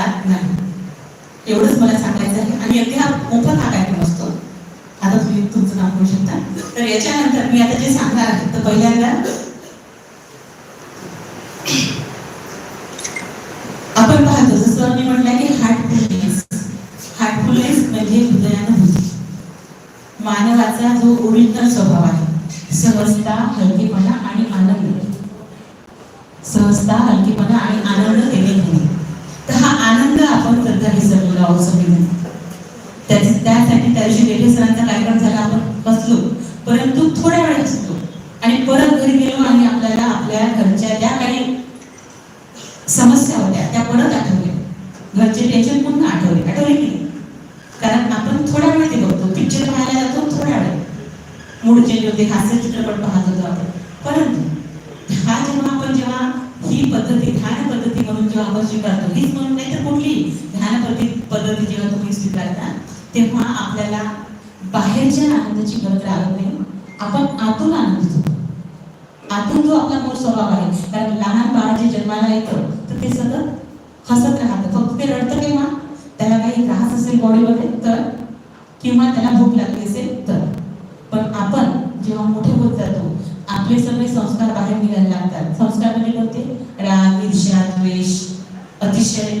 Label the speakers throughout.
Speaker 1: जात नाही. एवढंच मला सांगायचं आहे. आणि अगदी हा मोफत हा कार्यक्रम असतो. आता तुम्ही तुमचं नाव करू शकता. तर याच्यानंतर मी आता जे सांगणार आहे तर पहिल्यांदा आपण पाहतो जसं मी म्हटलं की हार्टफुलनेस हार्टफुलनेस म्हणजे हृदयानुभूती मानवाचा जो ओरिजिनल स्वभाव आहे सहजता हलकेपणा आणि आनंद. सहजता हलकेपणा आणि आनंद देणे घेणे तर हा आनंद आपण सध्या विसरलेलो आहोत सगळेजण त्याची त्यासाठी त्या दिवशी रेल्वे सरांचा कार्यक्रम झाला आपण बसलो परंतु थोड्या वेळ असतो आणि परत घरी गेलो आणि आपल्याला आपल्या घरच्या ज्या काही समस्या होत्या त्या परत आठवल्या घरचे टेन्शन पुन्हा आठवले आठवले की नाही? कारण आपण थोड्या वेळ ते बघतो पिक्चर पाहायला जातो थोड्या वेळ मूड चेंज होते हास्य चित्रपट पाहत होतो आपण परंतु हा जेव्हा आपण जेव्हा ही पद्धती ध्यान पद्धती म्हणून जेव्हा आपण स्वीकारतो हीच म्हणून नाही तर कुठली ध्यान पद्धती पद्धती जेव्हा तुम्ही स्वीकारता तेव्हा आपल्याला बाहेरच्या आनंदाची गरज लागत नाही. आपण आतून आनंद होतो. आतून जो आपला मूळ स्वभाव आहे कारण लहान बाळ जे जन्माला येतं तर ते सतत हसत राहतं. फक्त ते रडतं केव्हा? त्याला काही त्रास असेल बॉडीमध्ये तर? किंवा त्याला भूक लागली असेल तर? पण आपण जेव्हा मोठे होत जातो आपले सगळे संस्कार बाहेर निघायला लागतात. संस्कार म्हणजे कोणते? राग ईर्ष्या द्वेष अतिशय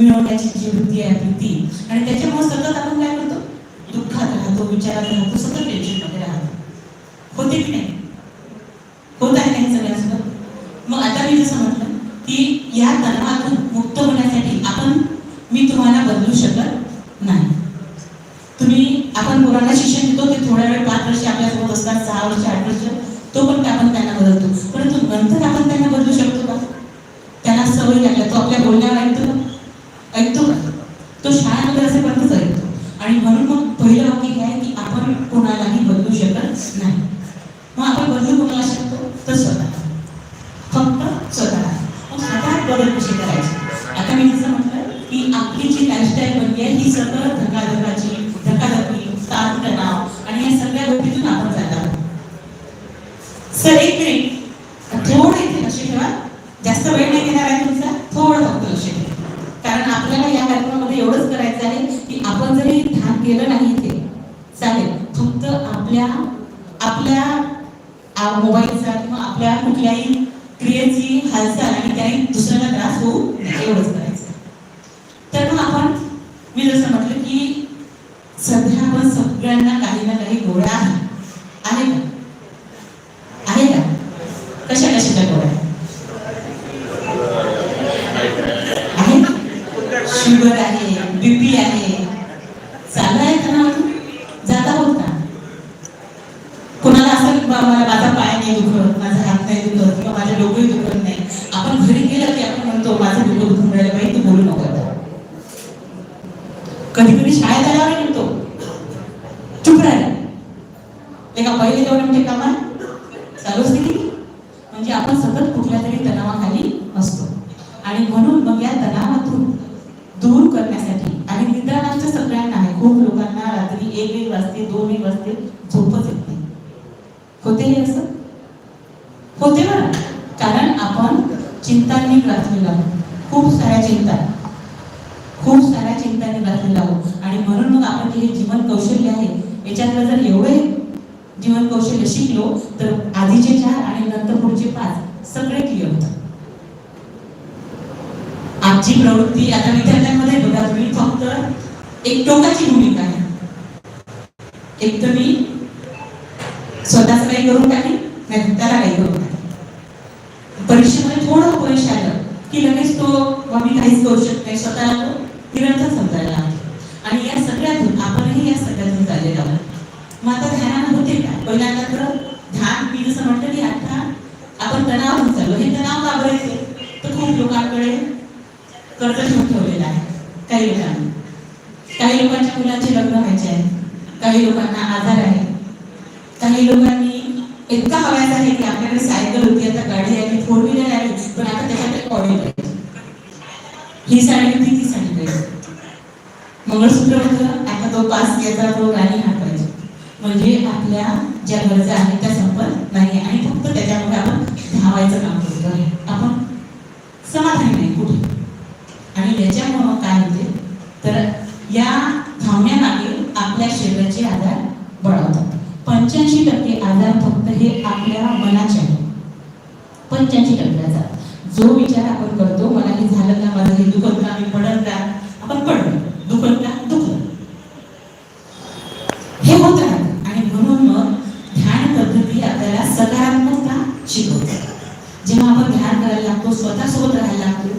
Speaker 1: मिळवण्याची जी वृत्ती आहे भीती आणि त्याच्यामुळे सतत आपण काय करतो? दुःखात राहतो विचारात राहतो सतत टेन्शनमध्ये राहतो. होते की नाही? होत आहे काही सगळ्यांसोबत? मग आता मी जसं म्हटलं की या तणावातून मुक्त होण्यासाठी आपण मी तुम्हाला बदलू शकत नाही. तुम्ही आपण मुलांना शिक्षण देतो ते थोड्या वेळ पाच वर्ष आपल्यासोबत असतात सहा वर्ष आठ वर्ष तो पण आपण त्यांना बदलतो. परंतु नंतर आपण त्यांना बदलू शकतो का? याच्यातलं जर एवढे जीवन कौशल्य शिकलो तर आधीचे चार आणि नंतर पुढचे पाच सगळे क्लिअर होतात. आमची प्रवृत्ती आता विद्यार्थ्यांमध्ये बघा तुम्ही फक्त एक टोकाची भूमिका आहे. एक तर मी स्वतःच काही करून टाकेन नाही त्याला काही करून टाकेन. परीक्षेमध्ये थोडं अपयश आलं की लगेच तो आम्ही मी काहीच करू शकत नाही स्वतःला तो निरंतर समजायला आणि या सगळ्यातून आपणही या सगळ्यातून चाललेला आहोत मग आता ध्यानानं होते का पहिल्यांदा खरं ध्यान मी जसं म्हणतो की आता आपण तणावातून चाललो. हे तणाव का तर खूप लोकांकडे कर्ज ठेवून ठेवलेलं आहे. काही लोकांनी. काही लोकांच्या मुलांचे लग्न व्हायचे आहे. काही लोकांना आजार आहे. काही लोकांनी इतका हवायचा आहे की आपल्याकडे सायकल होती आता गाडी आली फोर व्हीलर आली पण आता त्याच्यात ऑइल आहे. ही साडी होती ती साडी पाहिजे मंगळसूत्र होतं. आता तो पास घ्यायचा तो गाणी हात पाहिजे म्हणजे आपल्या ज्या गरजा आहेत त्या संपत नाही आणि फक्त त्याच्यामुळे आपण धावायचं काम करतो आहे आपण समाधानी नाही कुठे. आणि त्याच्यामुळं काय होते? तर या धावण्यामागे आपल्या शरीराचे आजार बळावतात. पंच्याऐंशी टक्के आजार फक्त हे आपल्या मनाचे आहे. पंच्याऐंशी टक्के आजार जो विचार आपण करतो मला हे झालं का मला हे दुखत का मी पडत का आपण पडलो दुखत का दुखलं हे होत राहतं आणि म्हणून मग ध्यान पद्धती आपल्याला सकारात्मकता शिकवते जेव्हा आपण ध्यान करायला लागतो स्वतःसोबत राहायला लागतो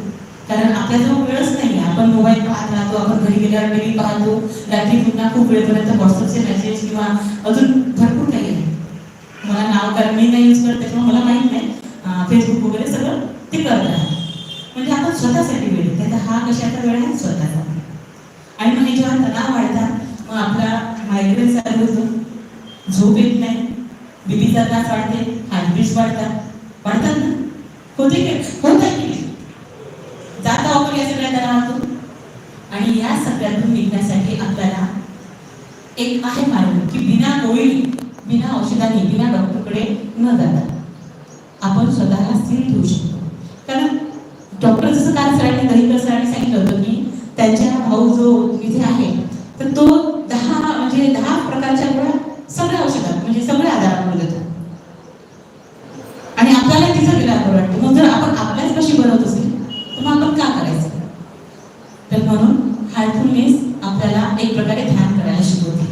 Speaker 1: कारण आपल्याजवळ वेळच नाही आपण मोबाईल पाहत राहतो आपण घरी गेल्यावर टीव्ही पाहतो रात्री पुन्हा खूप वेळपर्यंत व्हॉट्सअपचे मेसेज किंवा अजून भरपूर काही आहे. मला नाव कारण मी नाही यूज करत त्याच्यामुळे मला माहीत नाही. फेसबुक वगैरे सगळं ते करत राहतात. म्हणजे आपण स्वतःसाठी वेळ त्याचा हा कशाचा वेळ आहे? स्वतःचा. आणि मग जेव्हा तणाव वाढतात मग आपला मायग्रेन चालू होतो. झोप येत नाही. बीपीचा त्रास वाढते. हार्टबीट वाढतात. वाढतात ना? होते की? होत आहे की? जाता आपण या सगळ्या तणावातून आणि या सगळ्यातून निघण्यासाठी आपल्याला एक आहे मार्ग की बिना गोळी बिना औषधाने बिना डॉक्टरकडे न जाता आपण स्वतःला स्थिर ठेवू शकतो. कारण डॉक्टर जसं काल सरांनी दहीकर सरांनी सांगितलं होतं की त्यांच्या भाऊ जो इथे आहे तर तो दहा म्हणजे दहा प्रकारच्या गोळ्या सगळ्या औषधात म्हणजे सगळ्या आजारांवर देतो आणि आपल्याला तिचं विलाप वाटतो मग जर आपण आपल्याच कशी बनवत असेल तर मग आपण का करायचं तर म्हणून हार्टफुलनेस आपल्याला एक प्रकारे ध्यान करायला शिकवते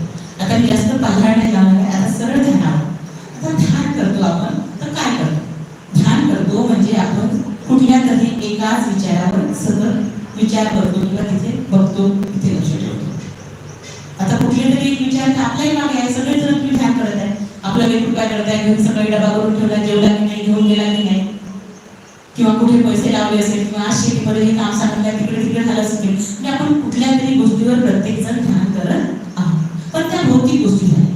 Speaker 1: आता मी जास्त पालहाळ नाही लावणार आहे आता सरळ ध्यानावर आता ध्यान करतो आपण तर काय करतो? ध्यान करतो म्हणजे आपण कुठल्या तरी एकाच विचारावर सतत विचार करतो किंवा तिथे बघतो तिथे लक्ष ठेवतो. आता कुठले तरी एक विचार तर आपल्याही मागे आहे सगळे जण तुम्ही ध्यान करत आहे. आपलं वेळ काय करत आहे घरी सकाळी डबा करून ठेवला जेवला की नाही घेऊन गेला की नाही. किंवा कुठे पैसे लावले असेल किंवा आज शेतीमध्ये हे काम सांगितलं तिकडे तिकडे झालं असेल. म्हणजे आपण कुठल्या तरी गोष्टीवर प्रत्येक जण ध्यान करत पण त्या भौतिक गोष्टी झाल्या.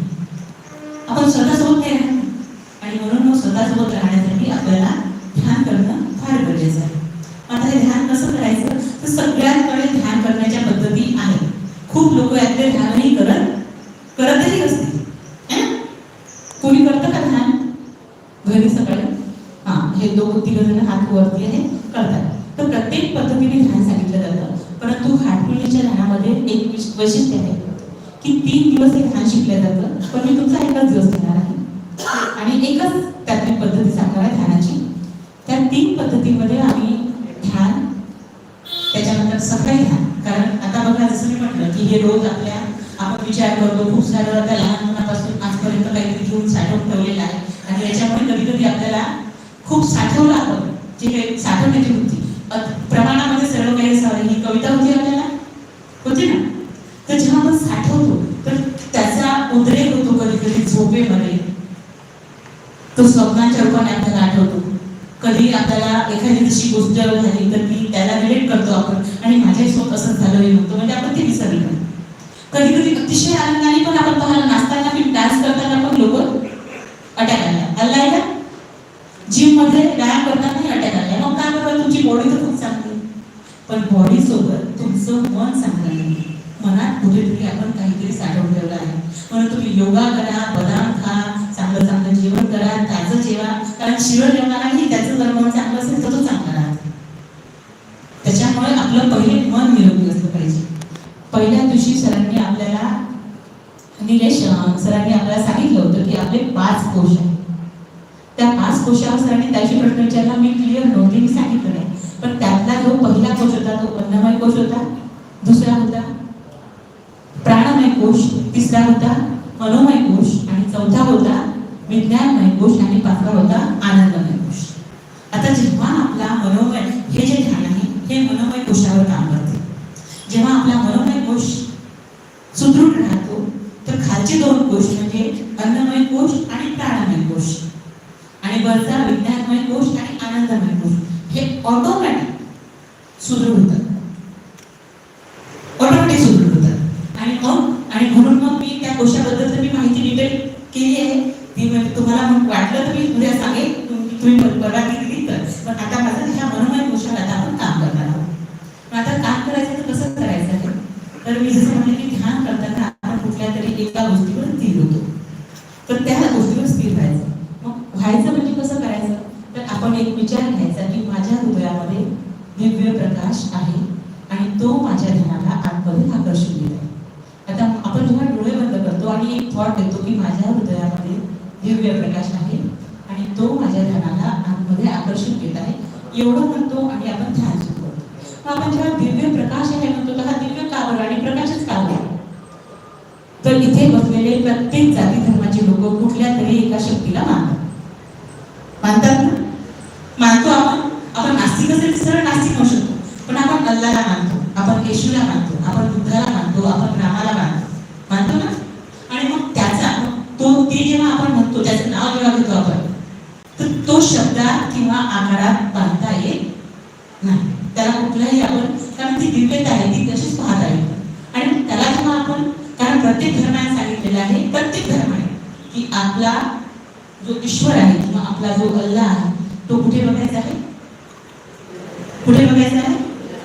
Speaker 1: आपण स्वतःसोबत नाही राहत आणि म्हणून मग स्वतःसोबत राहण्यासाठी आपल्याला ध्यान करणं फार गरजेचं आहे. आता हे ध्यान कसं करायचं? तर सगळ्यांकडे ध्यान करण्याच्या पद्धती आहेत. खूप लोक यातले ध्यानही करत करतही असतील. कोणी करतं का ध्यान? घरी सकाळी हा हे दोन तिघ जण हात वरती आहे करतात. तर प्रत्येक पद्धतीने ध्यान सांगितलं जातं. परंतु हार्टफुलनेसच्या ध्यानामध्ये एक वैशिष्ट्य आहे. की तीन दिवस हे ध्यान शिकलं जातं पण मी तुमचा एकच दिवस घेणार आहे. आणि एकच त्यातली पद्धती सांगणार आहे ध्यानाची. त्या तीन पद्धतीमध्ये आम्ही ध्यान त्याच्यानंतर सकाळी ध्यान. कारण आता बघा जसं मी म्हटलं की हे रोज आपल्या आपण विचार करतो खूप सारं आता मुलापासून आजपर्यंत काहीतरी घेऊन साठवून ठेवलेलं आहे. आणि याच्यामुळे कधी कधी आपल्याला खूप साठवलं आपण जे काही साठवण्याची होती प्रमाणामध्ये सर्व काही असावं ही कविता होती आपल्याला होती ना तर जेव्हा आपण साठवतो तर त्याचा उद्रेक होतो कधी कधी झोपेमध्ये तो स्वप्नाच्या रूपाने आपल्याला आठवतो. कधी आपल्याला एखादी तशी गोष्ट झाली तर ती त्याला रिलेट करतो आपण. आणि माझ्यासोबत असं झालं हे म्हणजे आपण ते विसरलं कधी कधी अतिशय आनंदाने पण आपण पाहायला नाचताना पण डान्स करताना पण लोक अटॅक आला आलाय आहे जिममध्ये व्यायाम करतानाही अटॅक आलाय. मग काय बरोबर? तुमची बॉडी तर खूप चांगली. पण बॉडी सोबत तुमचं मन चांगलं नाही. मनात कुठेतरी आपण काहीतरी साठवून ठेवलं आहे. म्हणून तुम्ही योगा करा बदाम खा चांगलं चांगलं जेवण कारण शिळ आणि त्याचं जर मन चांगलं असेल तर तो चांगला राहतो. त्याच्यामुळे आपलं पहिले मन निरोगी असलं पाहिजे. पहिल्या दिवशी सरांनी आपल्याला निलेश सरांनी आपल्याला सांगितलं होतं की आपले पाच कोश आहेत. त्या पाच कोशावर सरांनी त्याची प्रश्न विचारला. मी क्लिअर नव्हते मी सांगितलं नाही. पण त्यातला जो पहिला कोश होता तो अन्नमय कोश होता दुसरा होता प्राणमय कोश तिसरा होता मनोमय कोश आणि चौथा होता विज्ञानमय कोश आणि पाचवा होता आनंदमय कोश आता जेव्हा आपला मनोमय हे जे ध्यान आहे हे मनोमय कोशावर काम करते. जेव्हा आपला मनोमय कोश सुदृढ राहतो तर खालचे दोन कोश म्हणजे अन्नमय कोश आणि प्राणमय कोश. आणि वरचा विज्ञानमय कोश आणि आनंदमय कोश हे ऑटोमॅटिक सुदृढ होतात. ऑटोमॅटिक सुदृढ होतात. आणि मग आणि म्हणून मग मी त्या कोशाबद्दल मी माहिती डिटेल केली आहे. ती म्हणजे तुम्हाला वाटलं तर मी उद्या सांगेन तुम्ही पर- परवानगी दिली तर. पण आता माझं ह्या मनोमय कोशावर आता आपण काम करणार आहोत. मग आता काम करायचं तर कसं करायचं आहे? तर मी जसं म्हटलं की ध्यान करताना आपण कुठल्या तरी एका गोष्टीवर स्थिर होतो. तर त्या गोष्टीवर स्थिर व्हायचं मग व्हायचं म्हणजे कसं करायचं? तर आपण एक विचार घ्यायचा की माझ्या हृदयामध्ये दिव्य प्रकाश आहे आणि तो माझ्या ध्यानाला आतमध्ये आकर्षून दिला आहे आता आपण जेव्हा डोळे बंद करतो आणि एक थॉट देतो की माझ्या हृदयामध्ये दिव्य प्रकाश आहे आणि तो माझ्या ध्यानाला आतमध्ये आकर्षित घेत आहे. एवढं म्हणतो आणि आपण ध्यान सुरू करतो आपण जेव्हा दिव्य प्रकाश आहे म्हणतो तर हा दिव्य कावर आणि प्रकाशच कावर तर इथे बसलेले प्रत्येक जाती धर्माचे लोक कुठल्या तरी एका शक्तीला मानतात. मानतात ना? मानतो आपण. आपण नास्तिक असेल तर सरळ नास्तिक होऊ शकतो. पण आपण अल्लाला मानतो आपण येशूला मानतो आपण बुद्धाला मानतो आपण रामाला मानतो. मानतो ना आणि मग त्याचा तो ते जेव्हा आपण म्हणतो त्याचं नाव जेव्हा घेतो आपण तर तो शब्दात किंवा आकारात बांधता येत नाही. त्याला कुठलाही आपण कारण ती दिव्यता आहे ती तशीच पाहता आहे आणि मग त्याला जेव्हा आपण कारण प्रत्येक धर्माने सांगितलेलं आहे प्रत्येक धर्माने की आपला जो ईश्वर आहे किंवा आपला जो अल्लाह आहे तो कुठे बघायचा आहे? कुठे बघायचा आहे?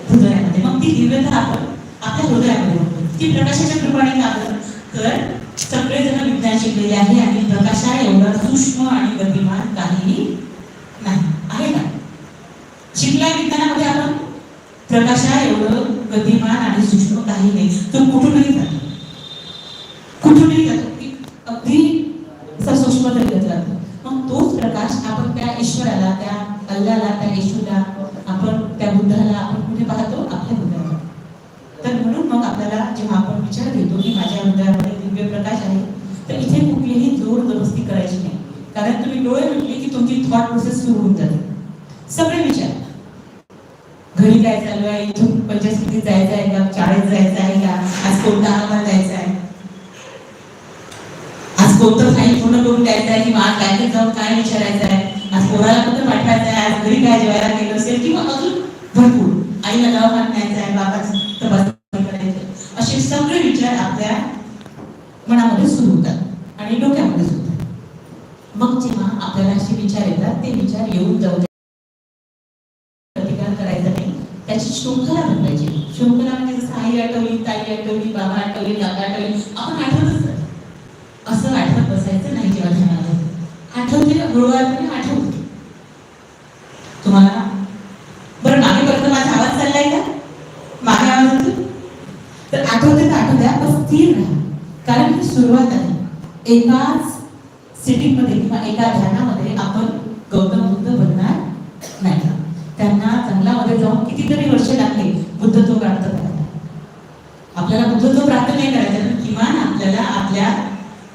Speaker 1: हृदयामध्ये. मग ती दिव्यता आपण आपल्या हृदयामध्ये बघतो. ती प्रकाशाच्या कृपाने लागलं तर सगळेजण विज्ञान शिकलेले आहे आणि प्रकाशा एवढा सूक्ष्म आणि गतिमान काहीही नाही. शिकला विज्ञानामध्ये आपण प्रकाशा एवढं गतिमान आणि सूक्ष्म काही नाही. तो कुठूनही जातो. कुठूनही जातो. की अगदी सूक्ष्म तरीत जातो मग तोच प्रकाश आपण त्या ईश्वराला त्या अल्लाला त्या येशूला आपण त्या बुद्धाला आपण कुठे पाहतो? आपल्या हृदयाला तर म्हणून मग आपल्याला जेव्हा आपण विचार घेतो की माझ्या हृदयामध्ये दिव्य प्रकाश आहे तर इथे कुठलीही जोर जबरदस्ती करायची नाही. कारण तुम्ही डोळे म्हटले की तुमची थॉट प्रोसेस सुरू होऊन जाते. सगळे विचार घरी काय चालू आहे इथून जायचं आहे का? शाळेत जायचं आहे का? आज कोणता आम्हाला जायचं आहे आज कोणतं काही पूर्ण करून द्यायचं आहे किंवा आज काय जाऊन काय विचारायचं आहे आज पोराला कुठं पाठवायचं आहे आज घरी काय जेवायला गेलं असेल? किंवा अजून भरपूर आईला दवाखान्यात न्यायचं आहे बाबा तपासणी असे सगळे विचार आपल्या मनामध्ये सुरू होतात आणि डोक्यामध्ये सुरू होतात. मग जेव्हा आपल्याला असे विचार येतात ते विचार येऊन जाऊ द्या. प्रतिकार करायचा नाही त्याची शृंखला बनवायची शृंखला म्हणजे जसं आई आठवली ताई आठवली बाबा आठवली दादा आठवली आपण आठवतच नाही. असं आठवत बसायचं नाही जेव्हा ध्यानाला आठवते गुरुवारपणे म्हणजे आठवते. तुम्हाला? बरं मागे पर्यंत माझा आवाज चाललाय का? मागे आवाज होतो तर आठवते तर आठवत्या पण स्थिर राहा. कारण ही सुरुवात आहे. एकाच सिटिंगमध्ये किंवा एका ध्यानामध्ये आपण गौतम बुद्ध बनणार नाही. त्यांना जंगलामध्ये जाऊन कितीतरी वर्ष लागले बुद्धत्व प्राप्त करायला आपल्याला बुद्धत्व प्राप्त नाही करायचं पण किमान आपल्याला आपल्या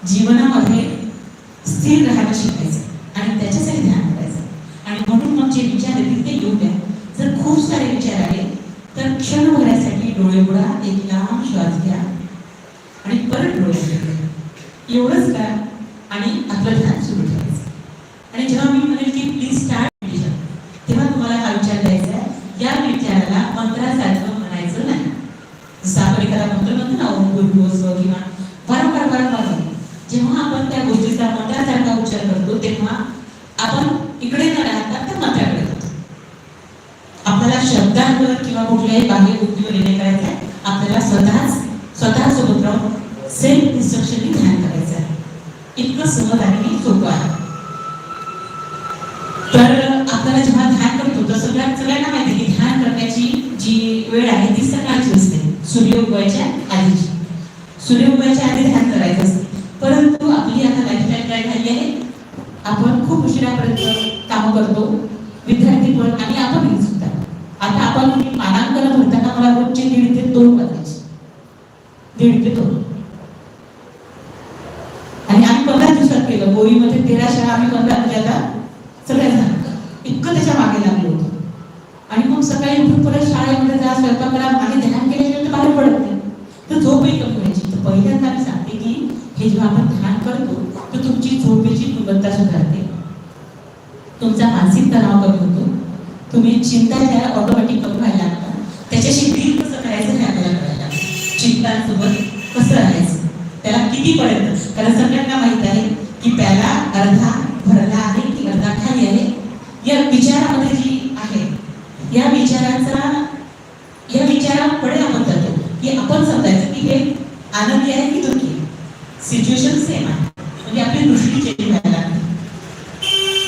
Speaker 1: जीवनामध्ये स्थिर राहायला शिकायचं आणि त्याच्यासाठी ध्यान करायचं आणि म्हणून मग जे विचार येतील ते येऊ द्या जर खूप सारे विचार आले तर क्षण भरायसाठी डोळे उडा एक लांब श्वास घ्या आणि परत डोळे एवढंच का आणि आपलं ध्यान सुरू ठेवायचं. आणि जेव्हा मी म्हणेल की प्लीज स्टार्ट मेडिटेशन तेव्हा तुम्हाला हा विचार द्यायचा आहे या विचाराला मंत्रासारखं म्हणायचं नाही जसं आपण एखादा लावून म्हणतो ना किंवा वारंवार वारंवार जेव्हा आपण त्या गोष्टीचा मंत्रासारखा उच्चार करतो तेव्हा आपण इकडे न राहता तर मंत्राकडे जातो. आपल्याला शब्दांवर किंवा कुठल्याही बाह्य गोष्टीवर येणे करायचं आहे. आपल्याला स्वतःच स्वतः सोबत राहून सेल्फ इन्स्ट्रक्शन ध्यान करायचं आहे. इतकं सहज आणि सोपं आहे. तर आपल्याला जेव्हा ध्यान करतो तर सगळ्या सगळ्यांना माहिती की ध्यान करण्याची जी वेळ आहे ती सकाळची असते. सूर्य उगवायच्या आधीची. सूर्य उगवायच्या आधी ध्यान करायचं असतं. परंतु आपली आता लाईफस्टाईल काय झाली आहे? आपण खूप उशिरापर्यंत काम करतो. विद्यार्थी पण आणि आपण सुद्धा. आता आपण मानांकन भरताना मला रोजचे दीड ते दोन वाजायचे. दीड ते दोन. आणि आम्ही पंधरा दिवसात केलं. गोळीमध्ये तेरा शाळा आम्ही पंधरा म्हणजे आता सगळ्या झालं इतकं त्याच्यामागे लागलो होतो. आणि मग सकाळी उठून परत शाळेमध्ये जा स्वयंपाक करा. आणि ध्यान केल्याशिवाय बाहेर पडत नाही. तर झोपही कमी व्हायची. पहिल्यांदा मी सांगते की हे जेव्हा आपण ध्यान करतो तर तुमची झोपेची गुणवत्ता सुधारते. तुमचा मानसिक तणाव कमी होतो. तुम्ही चिंता ज्या ऑटोमॅटिक कमी व्हायला लागतात. त्याच्याशी डील कसं करायचं हे आपल्याला कळायला चिंतांसोबत कसं राहायचं? त्याला किती पर्यंत कारण सगळ्यांना माहीत आहे की प्याला अर्धा भरला आहे की अर्धा खाली आहे? या विचारामध्ये जी आहे या विचाराचा या विचारापुढे पण समजायचं की हे आनंदी आहे की दुःखी सिच्युएशन सेम आहे म्हणजे आपली दृष्टी चेंज व्हायला लागते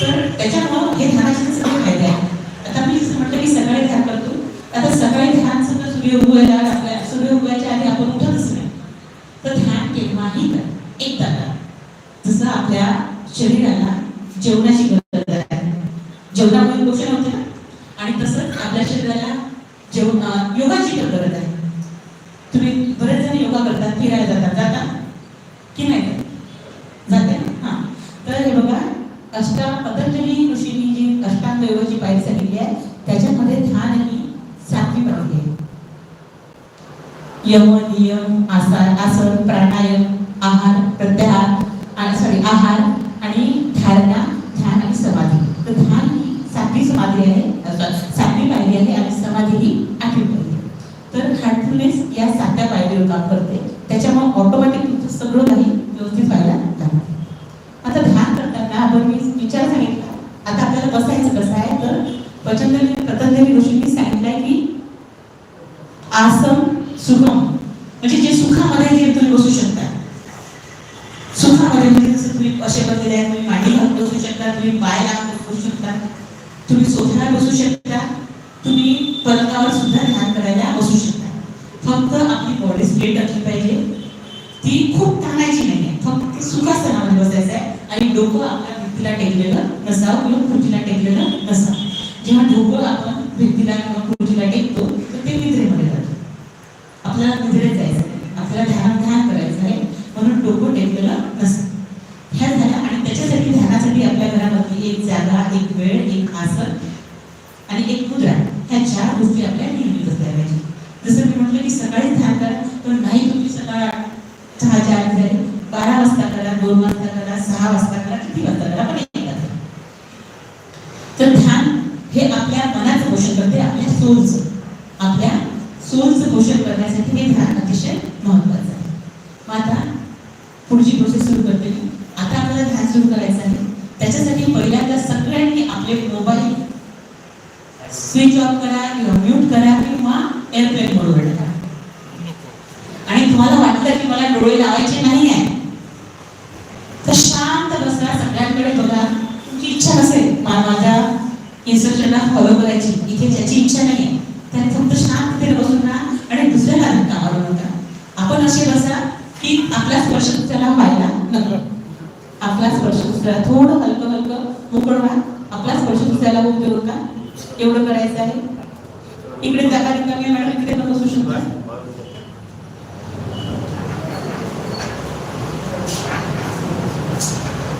Speaker 1: तर त्याच्यामुळं हे ध्यानाचे सगळे फायदे आहेत आता मी जसं म्हटलं की सकाळी ध्यान करतो आता सकाळी ध्यान सगळं सूर्य उगवायला आपल्या सूर्य उगवायच्या आधी आपण उठतच नाही तर ध्यान केव्हाही करा एकदा करा जसं आपल्या शरीराला जेवणाची गरज आहे जेवणामुळे पोषण होते ना आणि तसंच आपल्या शरीराला जेवण अं, योगाची पण गरज आहे तुम्ही बरेच जण योगा करतात फिरायला जातात जाता की नाही करत? जाते ना हां तर हे बघा अष्टा पतंजली ऋषींनी जी अष्टांग योगाची पायरी सांगितली आहे त्याच्यामध्ये ध्यान ही सातवी पायरी आहे यम नियम आसन आसन प्राणायाम आहार प्रत्याहार आणि सॉरी आहार आणि धारणा ध्यान आणि समाधी. तर ध्यान ही सातवी समाधी आहे सातवी पायरी आहे आणि समाधी ही आठवी पायरी तर हार्टफुलनेस या सातव्या पायरीवर काम करते. त्याच्यामुळे ऑटोमॅटिक तुमचं सगळं काही व्यवस्थित व्हायला लागतं आता ध्यान करताना आपण मी विचार सांगितला. आता आपल्याला बसायचं कसं आहे? तर पचंजली पतंजली ऋषींनी सांगितलंय की आसन सुगम म्हणजे जे सुखामध्ये जे तुम्ही बसू शकता. सुखामध्ये म्हणजे जसं तुम्ही असे बनलेले आहे तुम्ही मांडी घालून बसू शकता तुम्ही पाय लावून बसू शकता. तुम्ही सोफ्यावर बसू शकता. तुम्ही पलकावर सुद्धा ध्यान करायला बसू शकता. फक्त आपली बॉडी स्प्लिट असली पाहिजे. ती खूप ताणायची नाही आहे. फक्त सुखासनामध्ये बसायचं आहे. आणि डोकं आपल्या भिंतीला टेकलेलं नसावं किंवा खुर्चीला टेकलेलं नसावं. जेव्हा डोकं आपण भिंतीला किंवा खुर्चीला टेकतो तर ते निद्रेमध्ये जातं आपल्याला निद्रेत जायचं आपल्याला ध्यान ध्यान करायचं आहे. म्हणून डोकं टेकलेलं नसतं ह्या झाल्या. आणि त्याच्यासाठी ध्यानासाठी आपल्या घरामध्ये एक जागा एक वेळ एक आसन आणि एक मुद्रा ह्या चार गोष्टी आपल्या नियमित असल्या पाहिजे. जसं मी म्हटलं की सकाळी ध्यान करा. पण नाही तुम्ही सकाळ सहाच्या आधी झाले. बारा वाजता करा दोन वाजता करा सहा वाजता करा किती वाजता करा पण एक तर ध्यान हे आपल्या मनाचं पोषण करते आपल्या सोलचं आपल्या सोलचं पोषण करण्यासाठी हे ध्यान अतिशय महत्वाचं आहे. मग आता पुढची प्रोसेस सुरू करते मी. आता आपल्याला ध्यान सुरू करायचं आहे. त्याच्यासाठी पहिल्यांदा सगळ्यांनी आपले मोबाईल स्विच ऑफ करा किंवा म्यूट करा किंवा एअरप्लेन मोडवर टाका. आणि तुम्हाला वाटलं की मला डोळे लावायचे नाही आहे तर शांत बसा सगळ्यांकडे बघा तुमची इच्छा नसेल मा- माझ्या इन्स्ट्रक्शनला फॉलो करायची इथे ज्याची इच्छा नाही आहे त्याने फक्त शांत तिथे बसून राहा आणि दुसऱ्याला धक्का मारू नका आपण बसा की आपला स्पर्श त्याला व्हायला नको. आपला स्पर्श दुसऱ्याला थोडं हलकं हलकं मोकळ व्हा आपला स्पर्श दुसऱ्याला उपयोग का एवढं करायचं आहे. इकडे जागा रिकामी मॅडम. इकडे पण बसू शकता.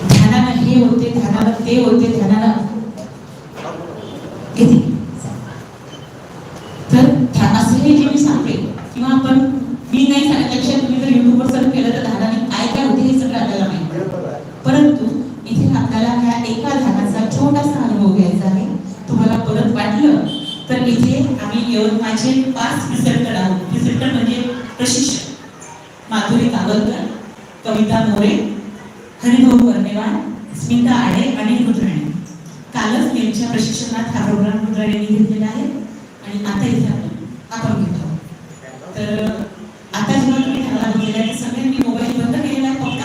Speaker 1: ध्यानानं हे होते ध्यानानं ते होते ध्यानानं किती तर ध्या- असं हे जे मी सांगते किंवा आपण मी नाही सांगितल्यापेक्षा तुम्ही जर युट्यूबवर सर्च केलं तर ध्यानाने काय काय होते हे सगळं आपल्याला माहिती आहे. परंतु इथे आपल्याला ह्या एका ध्यानाचा छोटासा अनुभव घ्यायचा आहे तुम्हाला परत वाटलं तर इथे माझे पाच रिसर्टर आहोत रिसर्टर म्हणजे प्रशिक्षक माधुरी कागलकर कविता मोरे हरिभाऊ वर्णेवाड स्मिता आडे आणि रुद्राणी. कालच त्यांच्या प्रशिक्षणात हा प्रोग्राम रुद्राणीने घेतलेला आहे आणि आता इथे आपण आपण घेतो. तर आता जेव्हा तुम्ही ठरला बघितला आहे सगळ्यांनी मोबाईल बंद केलेला आहे फक्त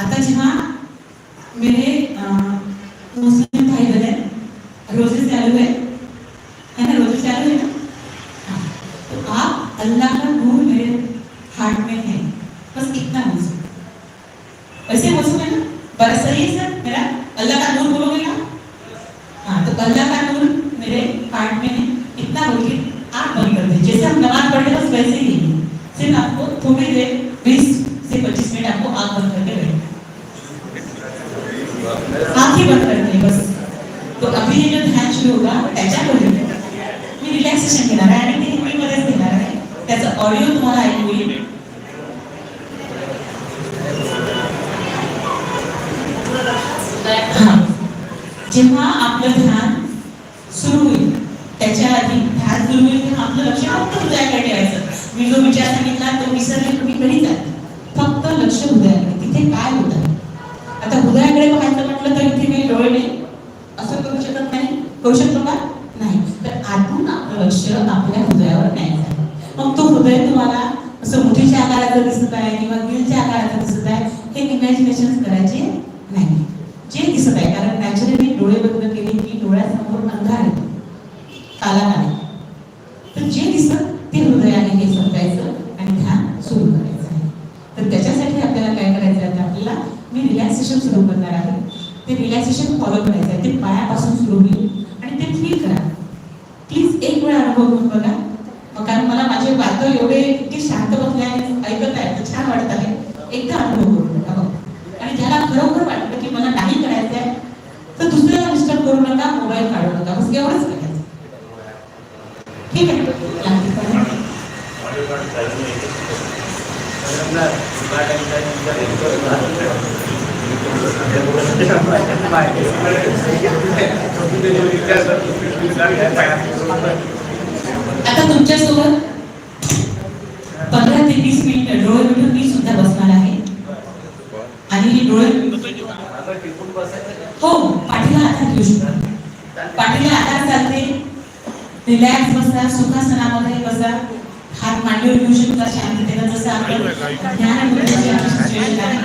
Speaker 1: आता जेव्हा मेरे अं, मुस्लिम भाई बहन रोजे चालू है है ना रोजे चालू है ना हाँ, तो आप अल्लाह का नूर मेरे हार्ट में है बस इतना बोल वैसे बोल सकते हैं ना बस सही है सर मेरा अल्लाह का नूर बोलोगे ना हाँ तो अल्लाह का नूर मेरे हार्ट में है इतना बोल के आप बंद कर दीजिए जैसे हम नमाज पढ़ते हैं बस वैसे ही है। सिर्फ आपको थोड़ी देर बीस से पच्चीस मिनट आपको आँख बंद करके बैठना आंखें बंद करते हैं बस तो अभी ये जो ध्यान सुरू होगा त्याच्यामध्ये मी रिलॅक्सेशन घेणार आहे आणि ते हिंदीमध्येच घेणार आहे त्याचा ऑडिओ तुम्हाला ऐकू येईल हा. जेव्हा आपलं ध्यान सुरू होईल त्याच्या आधी ध्यान सुरू होईल तेव्हा आपलं लक्ष फक्त हृदयाकडे ठेवायचं मी जो विचार सांगितला तो विसरले तुम्ही कधी जाल फक्त लक्ष हृदयाकडे तिथे काय होत आहे आता हृदयाकडे पाहायचं म्हटलं तर इथे काही डोळे नाही असं करू शकत नाही करू शकतो Então, रिलॅक्स बसतात सुखासनामध्ये बसा. हात मांडीवर घेऊ शकता शांततेला जसं आपण ध्यान सिच्युएशन